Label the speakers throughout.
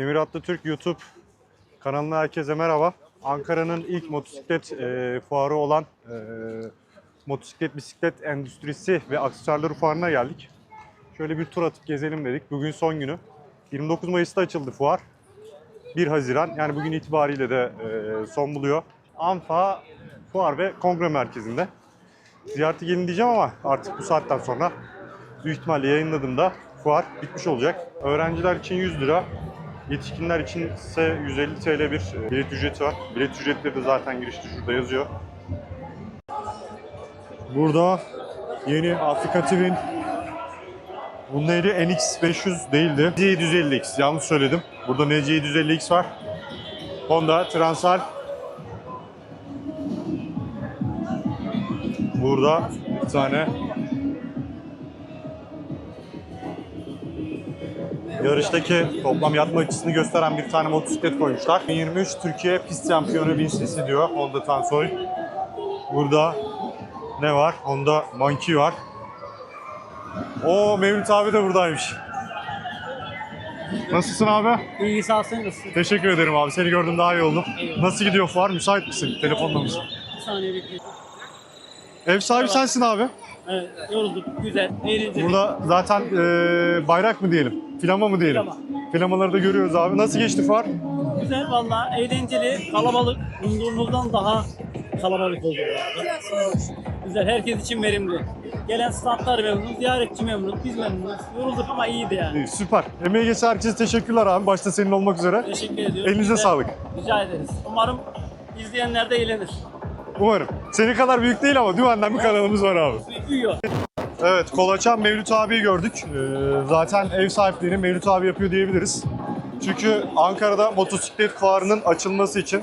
Speaker 1: Demir Atatürk YouTube kanalına herkese merhaba. Ankara'nın ilk motosiklet e, fuarı olan e, motosiklet bisiklet endüstrisi ve aksesuarları fuarına geldik. Şöyle bir tur atıp gezelim dedik. Bugün son günü. 29 Mayıs'ta açıldı fuar. 1 Haziran yani bugün itibariyle de e, son buluyor. Anfa Fuar ve Kongre Merkezi'nde. Ziyarete gelin diyeceğim ama artık bu saatten sonra büyük ihtimalle yayınladığımda fuar bitmiş olacak. Öğrenciler için 100 lira, yetişkinler için ise 150 TL bir e, bilet ücreti var. Bilet ücretleri de zaten girişte şurada yazıyor. Burada yeni Afrika TV'nin bu neydi? NX500 değildi. NC750X yanlış söyledim. Burada NC750X var. Honda Transal. Burada bir tane yarıştaki toplam yatma açısını gösteren bir tane motosiklet koymuşlar. 23 Türkiye pist şampiyonu 1000 cc diyor Honda Tansoy. Burada ne var? Honda Monkey var. O Mevlüt abi de buradaymış. Nasılsın abi?
Speaker 2: İyi sağ olsun. Nasılsın?
Speaker 1: Teşekkür ederim abi. Seni gördüm daha iyi oldum.
Speaker 2: Eyvallah.
Speaker 1: Nasıl gidiyor fuar? Müsait misin? Telefonla mısın?
Speaker 2: Bir saniye bekliyorum.
Speaker 1: Ev sahibi sensin abi.
Speaker 2: Evet, yorulduk. Güzel, eğlenceli.
Speaker 1: Burada zaten e, bayrak mı diyelim? Flama mı diyelim?
Speaker 2: Flama.
Speaker 1: Flamaları da görüyoruz abi. Nasıl geçti fuar?
Speaker 2: Güzel valla, eğlenceli, kalabalık. Umduğumuzdan daha kalabalık oldu. Güzel, herkes için verimli. Gelen standlar memnun, ziyaretçi memnun, biz memnunuz. Yorulduk ama iyiydi yani.
Speaker 1: İyi, süper. Emeği geçen herkese teşekkürler abi. Başta senin olmak üzere.
Speaker 2: Teşekkür ediyoruz.
Speaker 1: Elinize
Speaker 2: Biz de
Speaker 1: sağlık.
Speaker 2: Rica ederiz. Umarım izleyenler de eğlenir.
Speaker 1: Umarım. Senin kadar büyük değil ama dümenden bir kanalımız var abi.
Speaker 2: Büyüyor.
Speaker 1: Evet, Kolaçan Mevlüt abiyi gördük. Ee, zaten ev sahipliğini Mevlüt abi yapıyor diyebiliriz. Çünkü Ankara'da motosiklet fuarının açılması için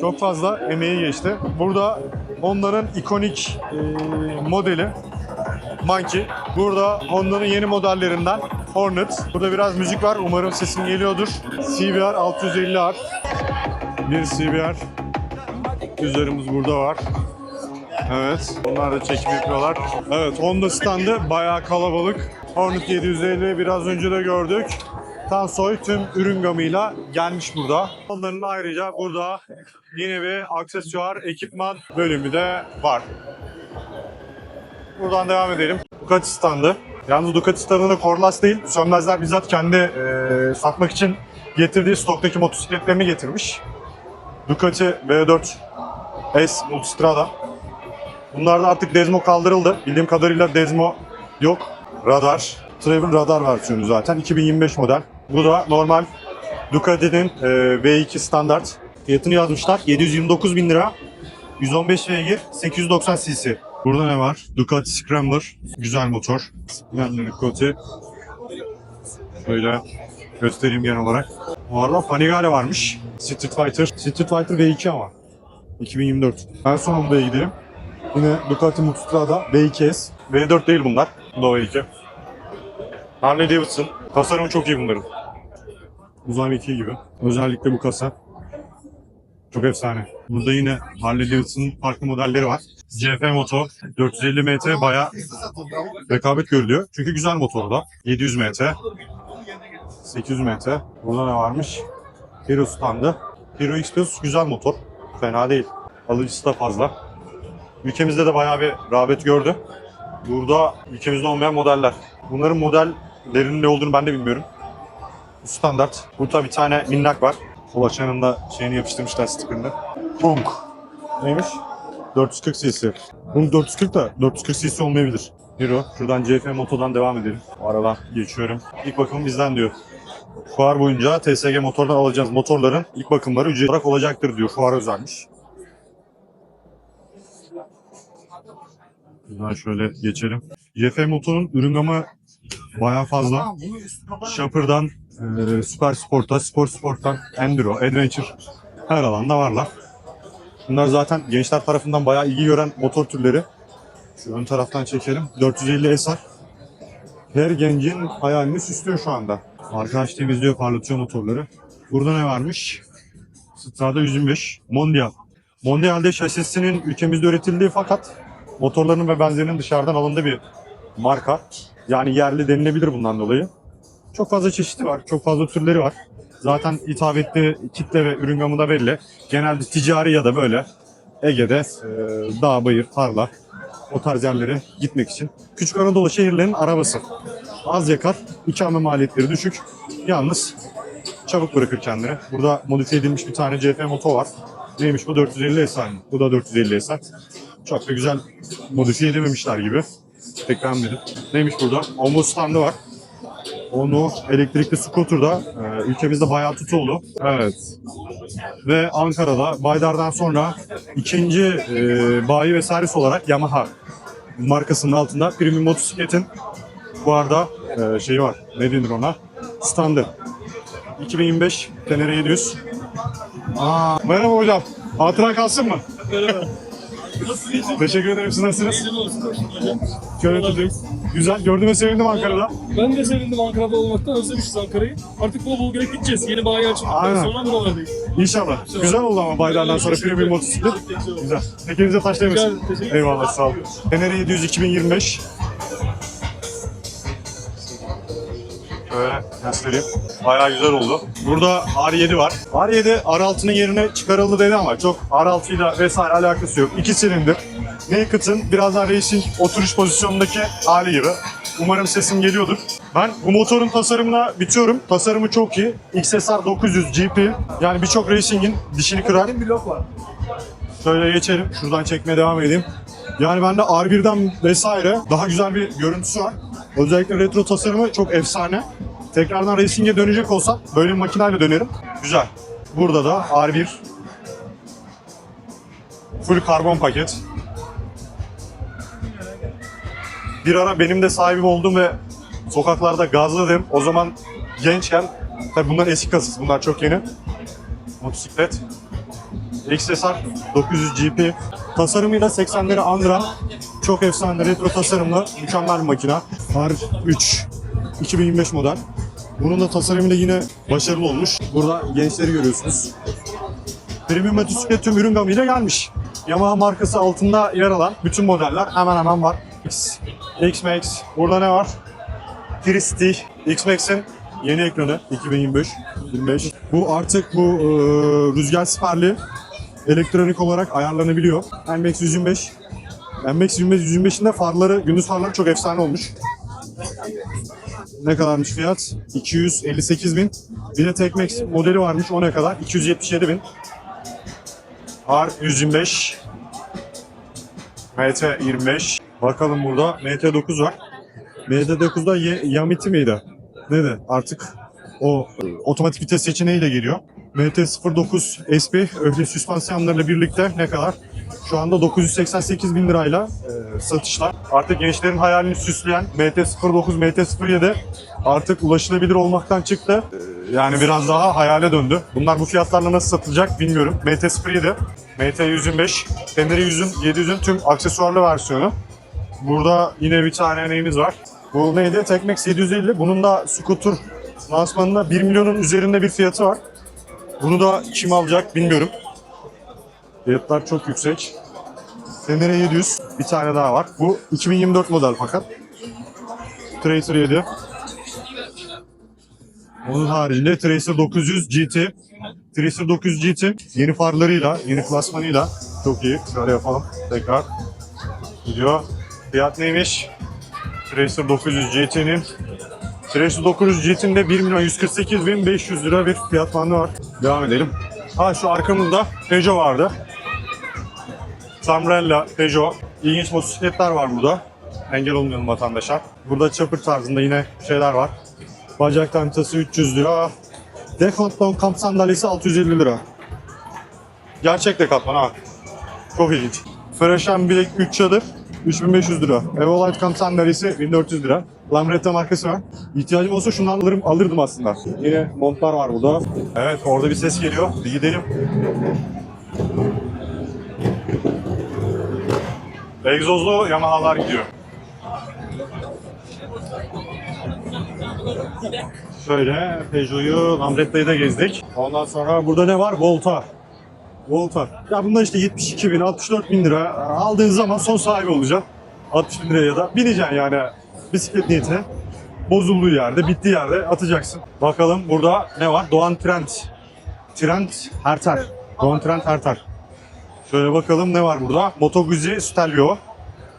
Speaker 1: çok fazla emeği geçti. Burada onların ikonik e, modeli Monkey. Burada Honda'nın yeni modellerinden Hornet. Burada biraz müzik var. Umarım sesim geliyordur. CBR 650R. Bir CBR üzerimiz burada var. Evet. Onlar da çekim yapıyorlar. Evet Honda standı bayağı kalabalık. Hornet 750 biraz önce de gördük. Tansoy tüm ürün gamıyla gelmiş burada. Onların ayrıca burada yine bir aksesuar, ekipman bölümü de var. Buradan devam edelim. Ducati standı. Yalnız Ducati standında Corlas değil, Sönmezler bizzat kendi eee, satmak için getirdiği stoktaki motosikletlerini getirmiş. Ducati V4 S Multistrada. Bunlarda artık Desmo kaldırıldı. Bildiğim kadarıyla Desmo yok. Radar. Travel radar versiyonu zaten. 2025 model. Bu da normal Ducati'nin e, V2 standart. Fiyatını yazmışlar. 729 bin lira. 115 beygir, 890 cc. Burada ne var? Ducati Scrambler. Güzel motor. Yani Ducati. Böyle göstereyim genel olarak. Bu arada Panigale varmış. Street Fighter. Street Fighter V2 ama. 2024. En son Honda'ya gidelim. Yine Ducati Multistrada V2S. V4 değil bunlar. Bu da V2. Harley Davidson. Tasarımı çok iyi bunların. Uzay mekiği gibi. Özellikle bu kasa. Çok efsane. Burada yine Harley Davidson'ın farklı modelleri var. CF Moto 450 MT bayağı rekabet görülüyor. Çünkü güzel motor da. 700 MT. 800 MT. Burada ne varmış? Hero standı. Hero X Plus güzel motor. Fena değil. Alıcısı da fazla. Ülkemizde de bayağı bir rağbet gördü. Burada ülkemizde olmayan modeller. Bunların modellerinin ne olduğunu ben de bilmiyorum. Bu standart. Burada bir tane minnak var. Ulaşanın da şeyini yapıştırmışlar stickerını. Punk. Neymiş? 440 cc. Bunun 440 da 440 cc olmayabilir. Hero. Şuradan CF Moto'dan devam edelim. Aradan geçiyorum. İlk bakım bizden diyor. Fuar boyunca TSG motordan alacağız motorların ilk bakımları ücretli olarak olacaktır diyor. Fuar özelmiş. Buradan şöyle geçelim. JF Moto'nun ürün gamı bayağı fazla. Shopper'dan e, Super Sport'a, Sport Sport'tan Enduro, Adventure her alanda varlar. Bunlar zaten gençler tarafından bayağı ilgi gören motor türleri. Şu ön taraftan çekelim. 450 SR. Her gencin hayalini süslüyor şu anda. Arkadaş temizliyor, parlatıyor motorları. Burada ne varmış? Strada 125. Mondial. Mondial'de şasisinin ülkemizde üretildiği fakat motorlarının ve benzerinin dışarıdan alındığı bir marka. Yani yerli denilebilir bundan dolayı. Çok fazla çeşidi var, çok fazla türleri var. Zaten hitap ettiği kitle ve ürün gamı da belli. Genelde ticari ya da böyle Ege'de e, dağ, bayır, tarla o tarz yerlere gitmek için. Küçük Anadolu şehirlerinin arabası. Az yakar, ikame maliyetleri düşük. Yalnız çabuk bırakır kendini. Burada modifiye edilmiş bir tane CF motor var. Neymiş bu? 450 SR mi? Bu da 450 SR. Çok da güzel modifiye edememişler gibi. Pek beğenmedim. Neymiş burada? Ombo standı var. Onu elektrikli scooter'da e, ülkemizde bayağı tutuldu. Evet. Ve Ankara'da Baydar'dan sonra ikinci e, bayi ve servis olarak Yamaha markasının altında premium motosikletin bu arada e, şeyi var. Ne denir ona? Standı. 2025 Tenere 700. Aa, merhaba hocam. Hatıra kalsın mı?
Speaker 3: Merhaba. Nasılsınız?
Speaker 1: Teşekkür ederim. Siz nasılsınız?
Speaker 3: İyiliğin olsun. hocam.
Speaker 1: Şöyle tutayım. Güzel. Gördüğüme sevindim Ankara'da.
Speaker 3: Ben de sevindim Ankara'da olmaktan özlemişiz Ankara'yı. Artık bol bol gelip gideceğiz. Yeni bayi açıldıktan
Speaker 1: Aynen.
Speaker 3: sonra buralardayız.
Speaker 1: İnşallah. Güzel oldu ama baylardan sonra premium motosiklet. Güzel. Tekinize taş değmesin.
Speaker 3: Güzel, teşekkür ederim.
Speaker 1: Eyvallah sağ olun. Tenere 700 2025. Şöyle göstereyim. Bayağı güzel oldu. Burada R7 var. R7 R6'nın yerine çıkarıldı dedi ama çok R6 ile vesaire alakası yok. İki silindir. Naked'ın biraz daha racing oturuş pozisyonundaki hali gibi. Umarım sesim geliyordur. Ben bu motorun tasarımına bitiyorum. Tasarımı çok iyi. XSR 900 GP. Yani birçok racing'in dişini kırar. Şöyle geçelim. Şuradan çekmeye devam edeyim. Yani bende R1'den vesaire daha güzel bir görüntüsü var. Özellikle retro tasarımı çok efsane. Tekrardan racing'e dönecek olsam böyle bir makineyle dönerim. Güzel. Burada da R1 full karbon paket. Bir ara benim de sahibim oldum ve sokaklarda gazladım. O zaman gençken, tabi bunlar eski kasası, bunlar çok yeni. Motosiklet. XSR 900 GP. Tasarımıyla 80'leri andıran çok efsane retro tasarımlı mükemmel bir makine. R3 2025 model. Bunun da tasarımıyla yine başarılı olmuş. Burada gençleri görüyorsunuz. Premium motosiklet tüm ürün gamıyla gelmiş. Yamaha markası altında yer alan bütün modeller hemen hemen var. X, X-Max. Burada ne var? Christy. X-Max'in yeni ekranı 2025. 25. Bu artık bu e, rüzgar siperli elektronik olarak ayarlanabiliyor. NMAX 125. NMAX 125 125'in de farları, gündüz farları çok efsane olmuş. Ne kadarmış fiyat? 258 bin. Bir de Tekmax modeli varmış o ne kadar? 277 bin. R125. MT25. Bakalım burada MT9 var. MT9'da Y- Yamiti miydi? Neydi? Artık o otomatik vites seçeneğiyle geliyor. MT-09 SP öfke süspansiyonlarıyla birlikte ne kadar? Şu anda 988 bin lirayla e, satışlar. Artık gençlerin hayalini süsleyen MT-09, MT-07 artık ulaşılabilir olmaktan çıktı. E, yani biraz daha hayale döndü. Bunlar bu fiyatlarla nasıl satılacak bilmiyorum. MT-07, MT-125, Tenere 100'ün, 700'ün tüm aksesuarlı versiyonu. Burada yine bir tane neyimiz var. Bu neydi? Tekmax 750. Bunun da scooter lansmanında 1 milyonun üzerinde bir fiyatı var. Bunu da kim alacak bilmiyorum. Fiyatlar çok yüksek. Tenere 700. Bir tane daha var. Bu 2024 model fakat. Tracer 7. Onun haricinde Tracer 900 GT. Tracer 900 GT yeni farlarıyla, yeni klasmanıyla çok iyi. Şöyle yapalım tekrar. Gidiyor. Fiyat neymiş? Tracer 900 GT'nin Tracer 900 GT'nin de 1 milyon 148 bin 500 lira bir fiyat bandı var. Devam edelim. Ha şu arkamızda Peugeot vardı. Samrella, Peugeot. İlginç motosikletler var burada. Engel olmayalım vatandaşa. Burada chopper tarzında yine şeyler var. Bacak tantası 300 lira. Decathlon kamp sandalyesi 650 lira. Gerçek Decathlon ha. Çok ilginç. Fresh bilek 3 çadır 3500 lira. Evolite kamp sandalyesi 1400 lira. Lambretta markası var. İhtiyacım olsa şundan alırım, alırdım aslında. Yine montlar var burada. Evet orada bir ses geliyor. Bir gidelim. Egzozlu Yamaha'lar gidiyor. Şöyle Peugeot'u, Lambretta'yı da gezdik. Ondan sonra burada ne var? Volta. Volta. Ya bunlar işte 72 bin, 64 bin lira. Aldığın zaman son sahibi olacaksın. 60 bin liraya ya da bineceksin yani bisiklet niyetine. bozulduğu yerde, bittiği yerde atacaksın. Bakalım burada ne var? Doğan Trend. Trend Herter. Doğan Trend Herter. Şöyle bakalım ne var burada? Moto Guzzi Stelvio.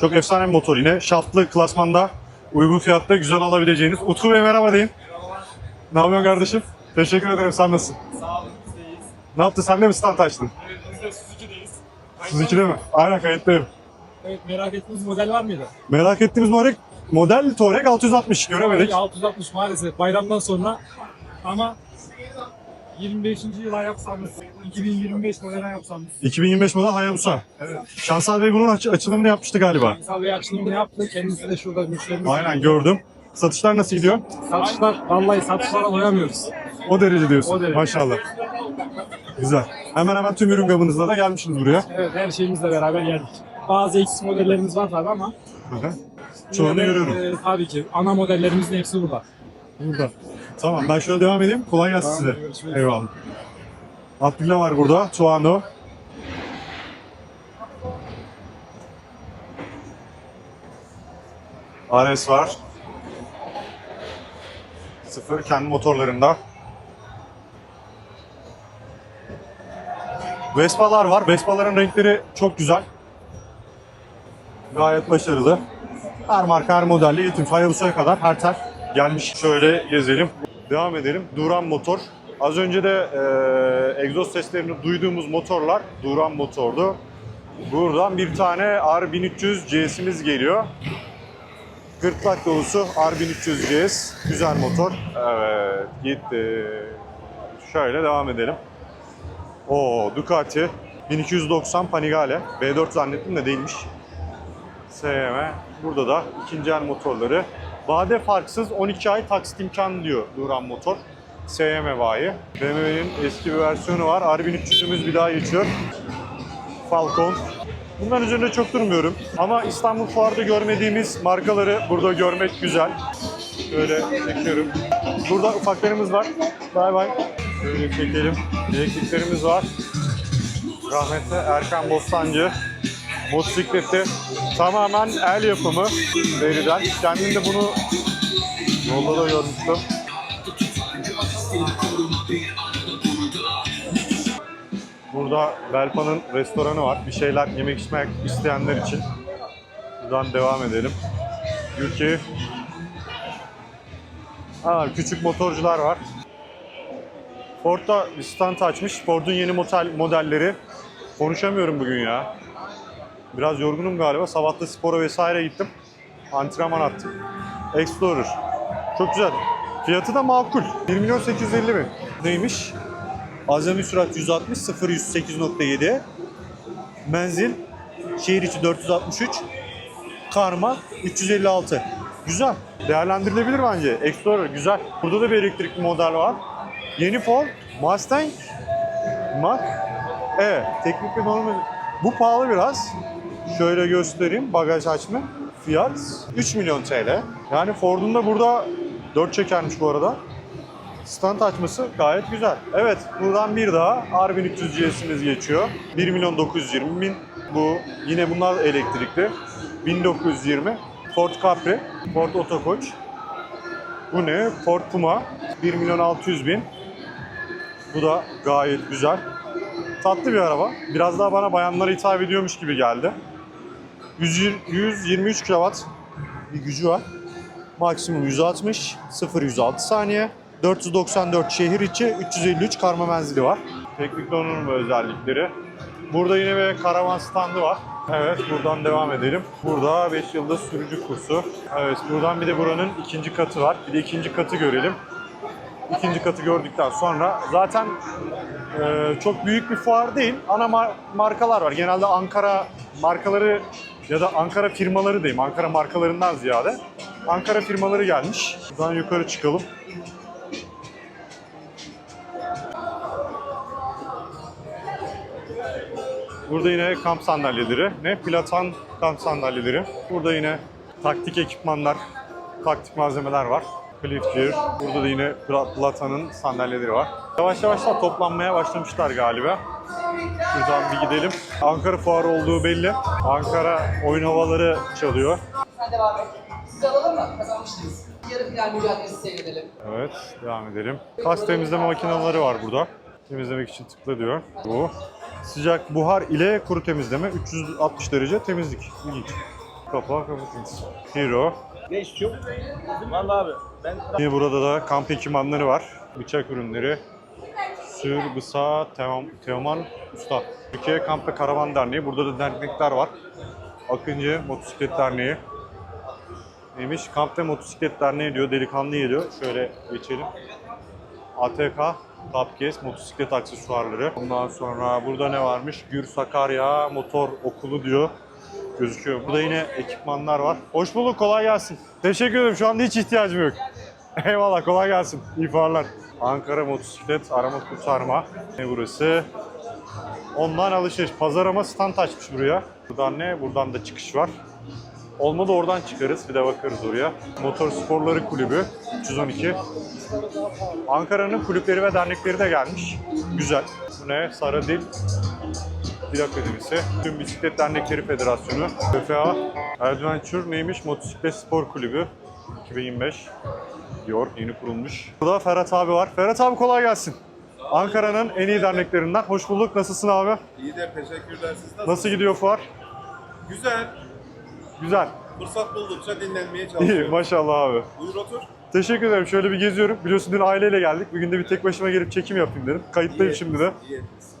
Speaker 1: Çok efsane bir motor yine. Şaftlı klasmanda uygun fiyatta güzel alabileceğiniz. Utku Bey merhaba deyin. Ne yapıyorsun kardeşim? Teşekkür ederim. Sen nasılsın?
Speaker 3: Sağ olun, iyiyiz.
Speaker 1: Ne yaptın? Sen de mi stand açtın?
Speaker 3: Evet, biz de Suzuki'deyiz.
Speaker 1: Suzuki'de mi? Aynen kayıttayım.
Speaker 3: Evet, merak ettiğiniz model var mıydı?
Speaker 1: Merak ettiğimiz model, model Touareg 660 göremedik.
Speaker 3: 660 maalesef bayramdan sonra ama 25. yıla yapsanız, 2025 modele yapsanız.
Speaker 1: 2025 model Hayabusa. Şansal Bey bunun aç- açılımını yapmıştı galiba.
Speaker 3: İnsan Bey açılımını yaptı, kendisi de şurada müşterimiz.
Speaker 1: Aynen gördüm. Satışlar nasıl gidiyor?
Speaker 3: Satışlar, vallahi satışlara doyamıyoruz.
Speaker 1: O derece diyorsun.
Speaker 3: O derece.
Speaker 1: Maşallah. Güzel. Hemen hemen tüm ürün gamınızla da gelmişsiniz buraya.
Speaker 3: Evet, her şeyimizle beraber geldik. Bazı eksik modellerimiz var tabii ama
Speaker 1: Hı hı. Çoğunu
Speaker 3: yine de,
Speaker 1: görüyorum.
Speaker 3: e, tabii ki ana modellerimizin hepsi burada.
Speaker 1: Burada. Tamam ben şöyle devam edeyim. Kolay gelsin
Speaker 3: Tamam,
Speaker 1: size.
Speaker 3: görüşmek
Speaker 1: Eyvallah. Atilla var burada. Tuano. Ares var. Sıfır kendi motorlarında. Vespa'lar var. Vespa'ların renkleri çok güzel. Gayet başarılı. Her marka her modelle yetim. Hayabusa'ya kadar her tel gelmiş. Şöyle gezelim. Devam edelim. Duran motor. Az önce de e, egzoz seslerini duyduğumuz motorlar Duran motordu. Buradan bir tane R1300 GS'imiz geliyor. Gırtlak dolusu R1300 GS. Güzel motor. Evet gitti. Şöyle devam edelim. Oo Ducati 1290 Panigale. B4 zannettim de değilmiş. SM. Burada da ikinci el motorları. Vade farksız 12 ay taksit imkanı diyor Duran Motor. SM bayi. BMW'nin eski bir versiyonu var. R1300'ümüz bir daha geçiyor. Falcon. Bunların üzerinde çok durmuyorum. Ama İstanbul Fuar'da görmediğimiz markaları burada görmek güzel. Şöyle çekiyorum. Burada ufaklarımız var. Bay bay. Şöyle çekelim. Elektriklerimiz var. Rahmetli Erkan Bostancı motosikleti tamamen el yapımı deriden. Kendim de bunu yolda da görmüştüm. Burada Belpa'nın restoranı var. Bir şeyler yemek içmek isteyenler için. Buradan devam edelim. Yuki. Ha, küçük motorcular var. Ford'da bir stand açmış. Ford'un yeni model, modelleri. Konuşamıyorum bugün ya. Biraz yorgunum galiba. Sabah da spora vesaire gittim. Antrenman attım. Explorer. Çok güzel. Fiyatı da makul. 1 milyon 850 bin. Neymiş? Azami sürat 160, 0 108.7. Menzil şehir içi 463. Karma 356. Güzel. Değerlendirilebilir bence. Explorer güzel. Burada da bir elektrikli model var. Yeni Ford Mustang Mach Evet, teknik ve normal. Bu pahalı biraz. Şöyle göstereyim. Bagaj açma. Fiyat 3 milyon TL. Yani Ford'un da burada 4 çekermiş bu arada. Stand açması gayet güzel. Evet, buradan bir daha R1300 GS'imiz geçiyor. 1 milyon 920 bin. Bu yine bunlar elektrikli. 1920. Ford Capri, Ford Otokoç. Bu ne? Ford Puma. 1 milyon 600 bin. Bu da gayet güzel. Tatlı bir araba. Biraz daha bana bayanlara hitap ediyormuş gibi geldi. 100 123 kW bir gücü var. Maksimum 160, 0 106 saniye. 494 şehir içi, 353 karma menzili var. Teknik donanım özellikleri. Burada yine bir karavan standı var. Evet, buradan devam edelim. Burada 5 yıldız sürücü kursu. Evet, buradan bir de buranın ikinci katı var. Bir de ikinci katı görelim. İkinci katı gördükten sonra zaten ee, çok büyük bir fuar değil. Ana mar- markalar var. Genelde Ankara markaları ya da Ankara firmaları diyeyim. Ankara markalarından ziyade. Ankara firmaları gelmiş. Buradan yukarı çıkalım. Burada yine kamp sandalyeleri. Ne? Platan kamp sandalyeleri. Burada yine taktik ekipmanlar, taktik malzemeler var. Cliff Gear. Burada da yine Pla- Plata'nın sandalyeleri var. Yavaş yavaş da toplanmaya başlamışlar galiba. Şuradan bir gidelim. Ankara fuarı olduğu belli. Ankara oyun havaları çalıyor.
Speaker 4: Sen devam et. Siz alalım mı? Kazanmıştınız. yarı final mücadelesi seyredelim.
Speaker 1: Evet, devam edelim. Kas temizleme makineleri var burada. Temizlemek için tıkla diyor. Bu. Sıcak buhar ile kuru temizleme 360 derece temizlik. İlginç. Kapağı kapatınız. Hero.
Speaker 5: Ne istiyor? Vallahi abi ben
Speaker 1: Yine burada da kamp ekipmanları var. Bıçak ürünleri. Sür, Bısa, Teoman, Teoman Usta. Türkiye Kamp ve Karavan Derneği. Burada da dernekler var. Akıncı Motosiklet Derneği. Neymiş? Kamp ve Motosiklet Derneği diyor. Delikanlı diyor. Şöyle geçelim. ATK, Tapkes, motosiklet aksesuarları. Ondan sonra burada ne varmış? Gür Sakarya Motor Okulu diyor. Gözüküyor. Burada yine ekipmanlar var. Hoş bulduk, kolay gelsin. Teşekkür ederim. Şu anda hiç ihtiyacım yok. Eyvallah, kolay gelsin. İyi fuarlar. Ankara Motosiklet Arama Kurtarma. Ne burası? Online alışveriş. Pazarama stand açmış buraya. Buradan ne? Buradan da çıkış var. Olmadı oradan çıkarız. Bir de bakarız oraya. Motor Sporları Kulübü 312. Ankara'nın kulüpleri ve dernekleri de gelmiş. Güzel. Bu ne? Sarı Dil Akademisi. Tüm Bisiklet Dernekleri Federasyonu. ÖFA Adventure neymiş? Motosiklet Spor Kulübü 2025 diyor. Yeni kurulmuş. Burada Ferhat abi var. Ferhat abi kolay gelsin. Ankara'nın en iyi derneklerinden. Hoş bulduk. Nasılsın abi?
Speaker 6: İyidir, teşekkürler. Siz nasılsınız?
Speaker 1: Nasıl gidiyor fuar?
Speaker 6: Güzel.
Speaker 1: Güzel.
Speaker 6: Fırsat buldukça dinlenmeye
Speaker 1: İyi
Speaker 6: çalışıyorum.
Speaker 1: maşallah abi.
Speaker 6: Buyur otur.
Speaker 1: Teşekkür ederim. Şöyle bir geziyorum. Biliyorsun dün aileyle geldik. Bugün de bir tek başıma gelip çekim yapayım dedim. Kayıttayım
Speaker 6: İyi
Speaker 1: şimdi de.
Speaker 6: iyi etmişsin.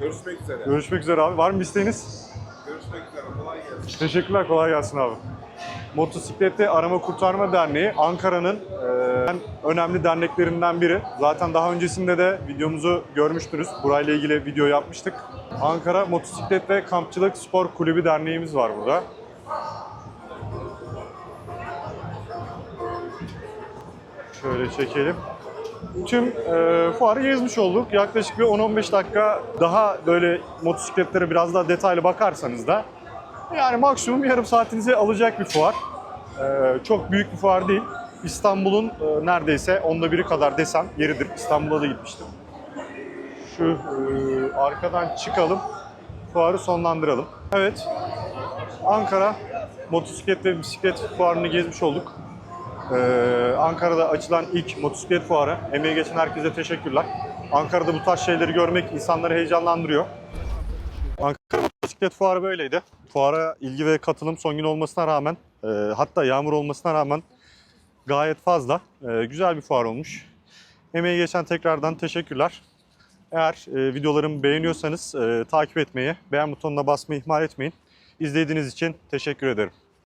Speaker 6: Görüşmek üzere.
Speaker 1: Görüşmek üzere abi. Var mı bir isteğiniz?
Speaker 6: Görüşmek üzere. Kolay gelsin.
Speaker 1: Teşekkürler. Kolay gelsin abi. Motosikletli Arama Kurtarma Derneği Ankara'nın e, en önemli derneklerinden biri. Zaten daha öncesinde de videomuzu görmüştünüz. Burayla ilgili video yapmıştık. Ankara Motosiklet ve Kampçılık Spor Kulübü Derneğimiz var burada. Şöyle çekelim. Tüm e, fuarı gezmiş olduk. Yaklaşık bir 10-15 dakika daha böyle motosikletlere biraz daha detaylı bakarsanız da yani maksimum yarım saatinizi alacak bir fuar. E, çok büyük bir fuar değil. İstanbul'un e, neredeyse onda biri kadar desem yeridir. İstanbul'a da gitmiştim. Şu e, arkadan çıkalım. Fuarı sonlandıralım. Evet. Ankara motosiklet ve bisiklet fuarını gezmiş olduk. Ee, Ankara'da açılan ilk motosiklet fuarı. Emeği geçen herkese teşekkürler. Ankara'da bu tarz şeyleri görmek insanları heyecanlandırıyor. Motosiklet fuarı böyleydi. Fuara ilgi ve katılım son gün olmasına rağmen, e, hatta yağmur olmasına rağmen gayet fazla. E, güzel bir fuar olmuş. Emeği geçen tekrardan teşekkürler. Eğer e, videolarımı beğeniyorsanız e, takip etmeyi, beğen butonuna basmayı ihmal etmeyin. İzlediğiniz için teşekkür ederim.